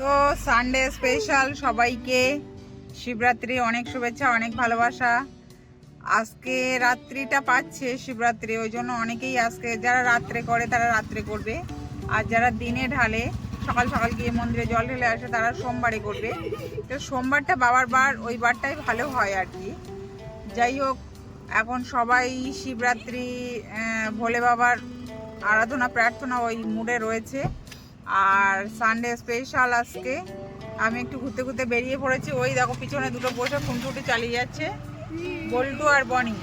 তো Sunday special সবাইকে শিবরাত্রি অনেক শুভেচ্ছা, অনেক ভালোবাসা। আজকে রাত্রিটা পাচ্ছে শিবরাত্রি, ওই জন্য অনেকেই আজকে যারা রাত্রে করে তারা রাত্রে করবে। আর যারা দিনে ঢালে, সকাল সকাল গিয়ে মন্দিরে জল ঢেলে আসে তারা সোমবারে করবে। তো সোমবারটা বাবার বার ওই বারটাই ভালো হয় আর কি। যাই হোক, এখন সবাই শিবরাত্রি ভোলে বাবার আরাধনা, প্রার্থনা ওই মুডে রয়েছে। আর সানডে স্পেশাল আজকে। আমি একটু ঘুরতে ঘুরতে বেরিয়ে পড়েছি। ওই দেখো পিছনে দুটো বসে খুঁটুটি চালিয়ে যাচ্ছে। বল্টু আর বনি।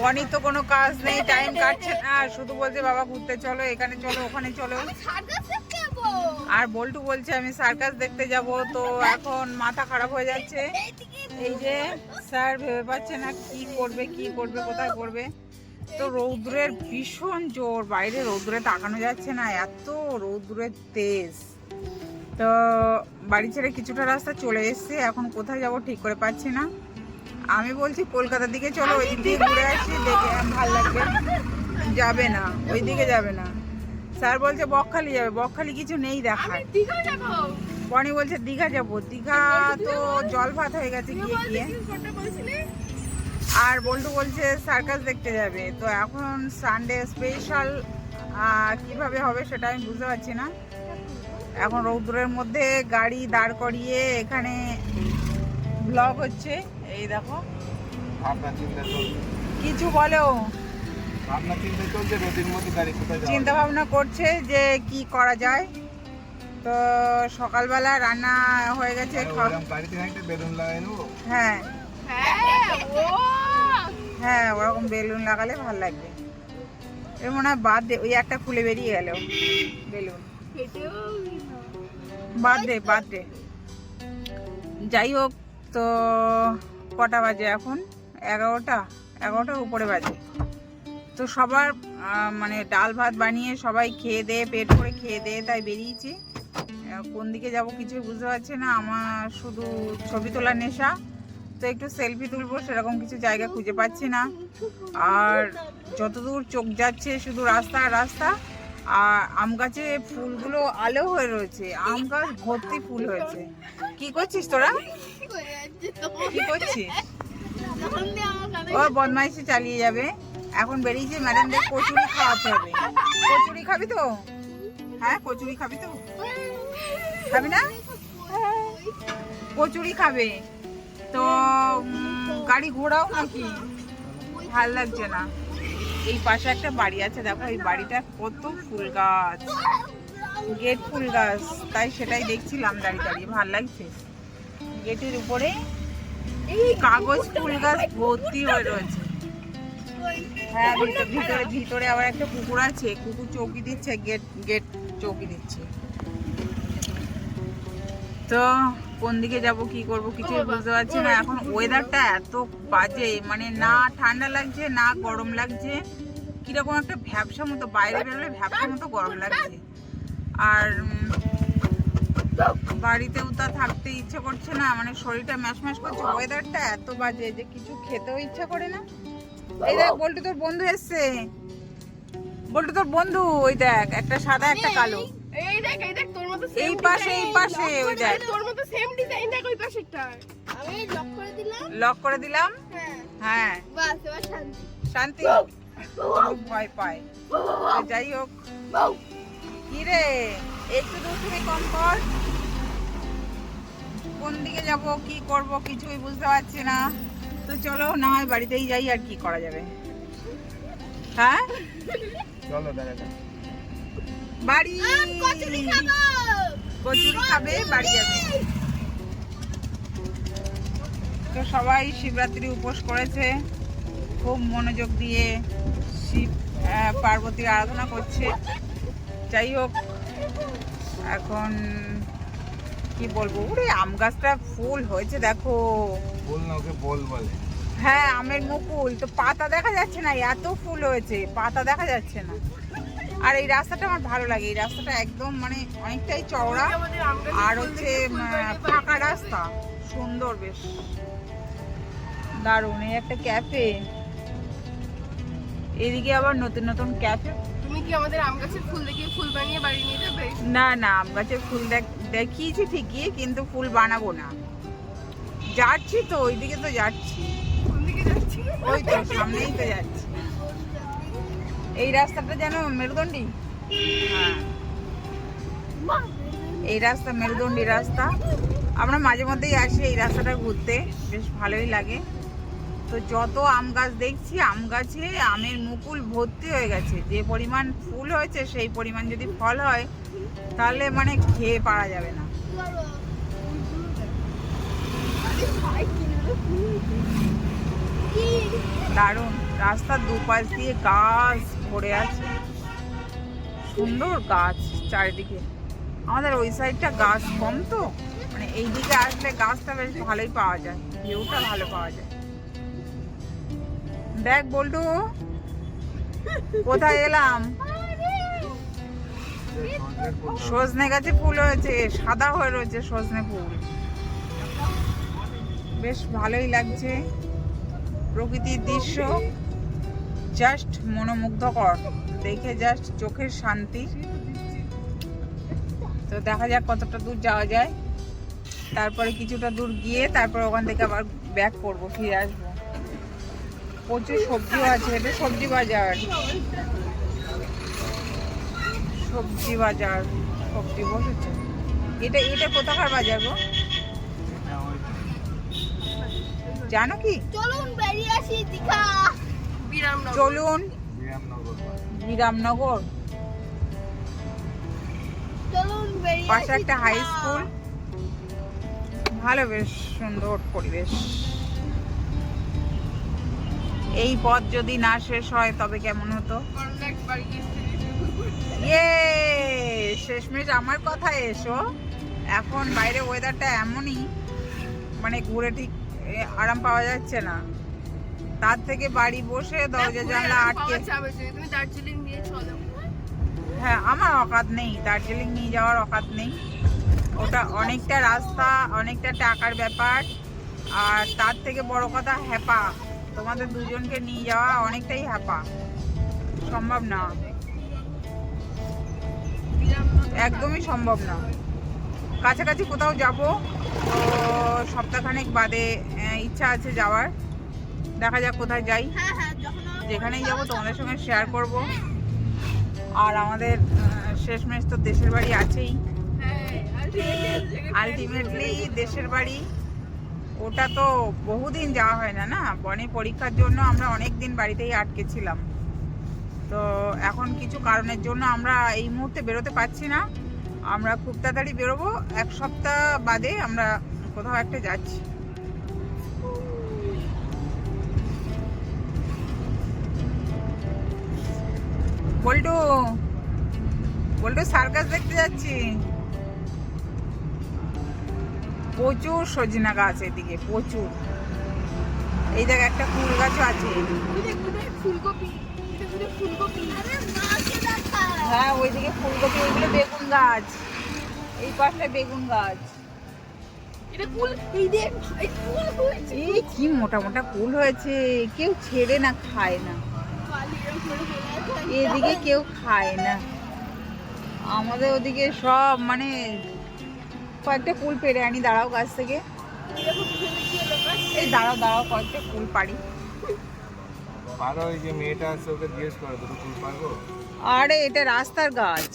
বনি তো কোনো কাজ নেই টাইম কাটছে না। শুধু বলছে বাবা ঘুরতে চলো এখানে চলো ওখানে চলো। আর বল্টু বলছে আমি সার্কাস দেখতে যাব। তো এখন মাথা খারাপ হয়ে যাচ্ছে। এই যে স্যার ভেবে পাচ্ছে না কি করবে কি করবে কোথায় করবে? তো রৌদ্রের ভীষণ জোর বাইরে রৌদ্রে তাকানো যাচ্ছে না এত রৌদ্রের তেজ তো বাড়ি ছেড়ে কিছুটা রাস্তা চলে এসেছে এখন কোথায় যাব ঠিক করে পাচ্ছি না আমি বলছি কলকাতার দিকে চলো ওই দিক দিয়ে ঘুরে আসি দেখে ভালো লাগবে যাবে না ওই দিকে যাবে না স্যার বলছে বকখালি যাবে বকখালি কিছু নেই দেখার বনি বলছে দীঘা যাব দীঘা তো জল ভাত হয়ে গেছে গিয়ে গিয়ে আর বল্টু বলছে সার্কাস দেখতে যাবে। তো এখন সানডে স্পেশাল কীভাবে হবে সেটা আমি বুঝতে পারছি না। এখন রৌদ্রের মধ্যে গাড়ি দাঁড় করিয়ে এখানে ব্লগ হচ্ছে। এই দেখো। কিছু বলো। চিন্তা ভাবনা করছে যে কি করা যায়। তো সকালবেলা রান্না হয়ে গেছে হ্যাঁ। হ্যাঁ ওরকম বেলুন লাগালে ভালো লাগবে। এর মনে হয় বাদ দে, ওই একটা খুলে বেরিয়ে গেল। বেলুন। বাদ দে বাদ দে। যাই হোক, তো কটা বাজে এখন? এগারোটা? এগারোটার উপরে বাজে। তো সবার মানে ডাল ভাত বানিয়ে সবাই খেয়ে দে, পেট করে খেয়ে দে, তাই বেরিয়েছি। কোন দিকে যাব কিছুই বুঝতে পারছি না। আমার শুধু ছবি তোলার নেশা। তো একটু সেলফি তুলবো, সেরকম কিছু জায়গা খুঁজে পাচ্ছি না। আর যতদূর চোখ যাচ্ছে, শুধু রাস্তা আর রাস্তা। আর আম গাছে ফুলগুলো আলো হয়ে রয়েছে, আম গাছ ভর্তি ফুল হয়েছে। কি করছিস তোরা? কি করছিস? ও, বদমাইশি চালিয়ে যাবে। এখন বেরিয়েছে ম্যাডামদের কচুরি খাওয়াতে হবে। কচুরি খাবি তো? হ্যাঁ কচুরি খাবি তো? খাবি না? কচুরি খাবে। তো গাড়ি ঘোরাও নাকি? ভালো লাগছে না। এই পাশে একটা বাড়ি আছে, দেখো, এই বাড়িটা কত ফুল গাছ। গেট ফুল গাছ, তাই সেটাই দেখছিলাম দাঁড়িয়ে দাঁড়িয়ে, ভালো লাগছে। গেটের উপরে কাগজ ফুল গাছ ভর্তি হয়ে রয়েছে। হ্যাঁ ভিতরে ভিতরে আবার একটা কুকুর আছে কুকুর চৌকি দিচ্ছে, গেট গেট চৌকি দিচ্ছে। তো কোন দিকে যাব, কি করব কিছু বুঝতে পারছি না। এখন ওয়েদারটা এত বাজে মানে না ঠান্ডা লাগছে, না গরম লাগছে। কীরকম একটা ভ্যাবসা মতো, বাইরে বেরোলে ভ্যাবসা মতো গরম লাগছে। আর বাড়িতেও তা থাকতে ইচ্ছে করছে না মানে শরীরটা ম্যাশ ম্যাশ করছে। ওয়েদারটা এত বাজে যে কিছু খেতেও ইচ্ছা করে না। এই দেখ, বল্টু তোর বন্ধু এসছে। বল্টু তোর বন্ধু, ওই দেখ, একটা সাদা, একটা কালো। এই দেখ এই দেখ তোর মতো এই পাশে এই পাশে ওই দেখ। তোর মতো সেম ডিজাইন দেখ ওই পাশেরটা। আমি লক করে দিলাম। লক করে দিলাম? হ্যাঁ। হ্যাঁ। বাস এবার শান্তি। শান্তি? ভয় পায়। যাই হোক। কি রে? একটু দুষ্টুমি কম কর। কোন দিকে যাব কি করব কিছুই বুঝতে পারছি না। তো চলো না হয় বাড়িতেই যাই আর কি করা যাবে? হ্যাঁ? চলো বাড়ি। কচুরি খাব। কচুরি খাবে বাড়ি যাবে। তো সবাই শিবরাত্রি উপোস করেছে। খুব মনোযোগ দিয়ে শিব আহ, পার্বতীর আরাধনা করছে। যাই হোক এখন কি বলব? ওরে আম গাছটা ফুল হয়েছে দেখো। বল না ওকে বল বলে। হ্যাঁ আমের মুকুল। তো পাতা দেখা যাচ্ছে না এত ফুল হয়েছে। পাতা দেখা যাচ্ছে না। আর এই রাস্তাটা আমার ভালো লাগে। এই রাস্তাটা একদম মানে অনেকটাই চওড়া। আর হচ্ছে ফাঁকা রাস্তা। সুন্দর বেশ। দারুণ এই একটা ক্যাফে। এদিকে আবার নতুন নতুন ক্যাফে। তুমি কি আমাদের আম গাছের ফুল দেখিয়ে ফুল বানিয়ে বাড়ি নিয়ে যাবে? না না আম গাছের ফুল দেখ- দেখিয়েছি ঠিকই কিন্তু ফুল বানাবো না। যাচ্ছি তো ওইদিকে তো যাচ্ছি? ওই তো সামনেই তো যাচ্ছি। এই রাস্তাটা যেন মেরুদণ্ডী? হ্যাঁ। এই রাস্তা মেরুদণ্ডী রাস্তা। আমরা মাঝে মধ্যেই আসি এই রাস্তাটা ঘুরতে। বেশ ভালোই লাগে। তো যত আম গাছ দেখছি, আম গাছে আমের মুকুল ভর্তি হয়ে গেছে। যে পরিমাণ ফুল হয়েছে, সেই পরিমাণ যদি ফল হয়, তাহলে মানে খেয়ে পারা যাবে না। দারুণ। রাস্তার দুপাশ দিয়ে গাছ ভরে আছে। সুন্দর গাছ চারিদিকে। আমাদের ওই সাইডটা গাছ কম তো মানে এইদিকে আসলে গাছটা বেশ ভালোই পাওয়া যায়, ভিউটা ভালো পাওয়া যায়। দেখ বল্টু, কোথায় এলাম? সজনে গাছে ফুল হয়েছে সাদা হয়ে রয়েছে সজনে ফুল। বেশ ভালোই লাগছে প্রকৃতির দৃশ্য। জাস্ট মনোমুগ্ধকর। দেখে জাস্ট চোখের শান্তি। তো দেখা যাক কতটা দূর যাওয়া যায়। তারপরে কিছুটা দূর গিয়ে তারপর ওখান থেকে আবার ব্যাক করব, ফিরে আসব। প্রচুর সবজিও আছে, এটা সবজি বাজার। সবজি বাজার, সবজি বসেছে। এটা এটা কোথাকার বাজার গো? জানো কি? চলুন বেরিয়ে আসি, দীঘা। চলুন। বিরামনগর পাশে একটা হাই স্কুল ভালো বেশ সুন্দর পরিবেশ। এই পথ যদি না শেষ হয় তবে কেমন হতো? ইয়ে শেষমেশ আমার কথা এসো। এখন বাইরে ওয়েদারটা এমনই মানে ঘুরে ঠিক আরাম পাওয়া যাচ্ছে না। তার থেকে বাড়ি বসে দরজা জানলা আটকে। তুমি দার্জিলিং নিয়ে চলো। হ্যাঁ আমার অকাত নেই দার্জিলিং নিয়ে যাওয়ার অকাত নেই। ওটা অনেকটা রাস্তা অনেকটা টাকার ব্যাপার। আর তার থেকে বড় কথা হ্যাপা। তোমাদের দুজনকে নিয়ে যাওয়া অনেকটাই হ্যাপা। সম্ভব না। একদমই সম্ভব না। কাছাকাছি কোথাও যাব তো সপ্তাহখানেক বাদে ইচ্ছা আছে যাওয়ার। দেখা যাক কোথায় যাই। হ্যাঁ হ্যাঁ যেখানেই যাব তোমাদের সঙ্গে শেয়ার করব। আর আমাদের শেষমেশ তো দেশের বাড়ি আছেই। হ্যাঁ আলটিমেটলি দেশের বাড়ি। ওটা তো বহুদিন যাওয়া হয় না না? বনে পরীক্ষার জন্য আমরা অনেক দিন বাড়িতেই আটকে ছিলাম। তো এখন কিছু কারণের জন্য আমরা এই মুহূর্তে বেরোতে পারছি না। আমরা খুব তাড়াতাড়ি বেরোবো। এক সপ্তাহ বাদে আমরা কোথাও একটা যাচ্ছি। বল্টু। বল্টু সার্কাস দেখতে যাচ্ছি। প্রচুর সজনা গাছ এদিকে প্রচুর। এই দেখ একটা ফুল গাছও আছে। হ্যাঁ ওইদিকে ফুলকপি ওইগুলো বেগুন গাছ। এই পাশটা বেগুন গাছ। কি মোটা মোটা ফুল হয়েছে কেউ ছেড়ে না খায় না। এদিকে কেউ খায় না। আমাদের ওদিকে সব মানে কয়েকটা ফুল পেরে আনি দাঁড়াও গাছ থেকে? এই দাঁড়াও দাঁড়াও কয়েকটা ফুল পারি পারো ওই যে মেয়েটা আছে ওকে জিজ্ঞেস করো দুটো ফুল পারব আরে এটা রাস্তার গাছ।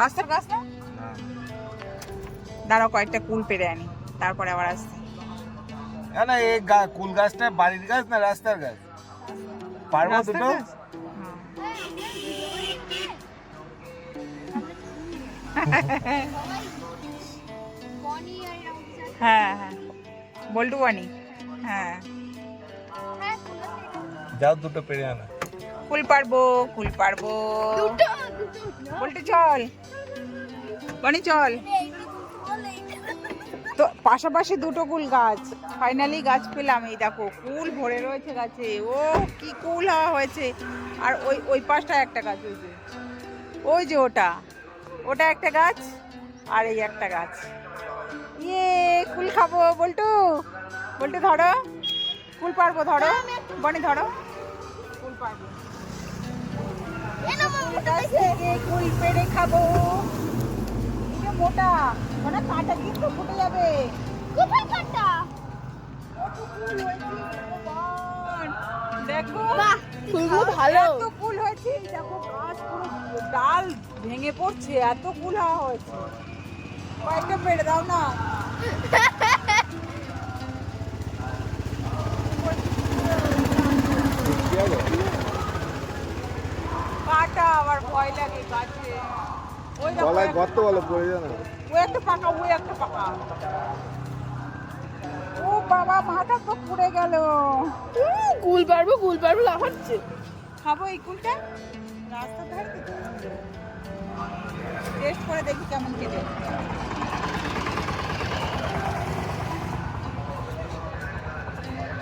রাস্তার গাছ না? না দাঁড়াও কয়েকটা কুল পেরে আনি তারপরে আবার আসছি। না, না এই কুল গাছটা বাড়ির গাছ না রাস্তার গাছ? পারব দুটো? হ্যাঁ হ্যাঁ। বল্টু বানি হ্যাঁ। যাও দুটো পেরে আনা। কুল পারব কুল পারব। দুটো দুটো। বল্টু চল। বানি চল। তো পাশাপাশি দুটো কুল গাছ। ফাইনালি গাছ পেলাম এই দেখো কুল ভরে রয়েছে গাছে। ও কি কুল হওয়া হয়েছে। আর ওই ওই পাশটা একটা গাছ যে ওই যে ওটা। ওটা একটা গাছ আর এই একটা গাছ। ইয়ে কুল খাব বল্টু। বল্টু ধরো। কুল পারব ধরো। বনি ধরো। কুল পারব। কুল পেড়ে খাব। মোটা। মানে কাঁটা কিন্তু ফুটে যাবে? কোথায় কাটা। দেখো ভালো এত কুল হয়েছে দেখো গাছ পুরো ডাল ভেঙে পড়ছে এত কুল হওয়া হয়েছে। কয়েকটা পেড়ে দাও না। কাটা আবার ভয় লাগে গাছে। ওই গলায় গর্ত বলে পড়ে যায় না। ওই একটা পাকা ওই একটা পাকা ও বাবা মাথা তো পুড়ে গেল। কুল পারব কুল পারব লাফাচ্ছে। খাব এই কুলটা রাস্তা ধারে টেস্ট করে দেখি কেমন খেতে।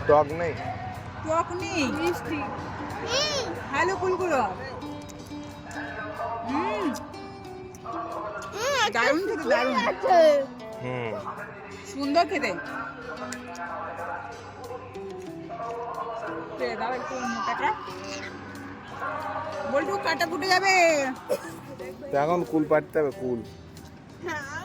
টক নেই। টক নেই? মিষ্টি। হ্যালো কুলগুলো দারুণ খেতে দারুণ। হুম। সুন্দর খেতে। পেয়ে দাও একটু মোটাটা বলটু কাটা ফুটে যাবে। এখন কুল পাড়তে হবে কুল। হ্যাঁ।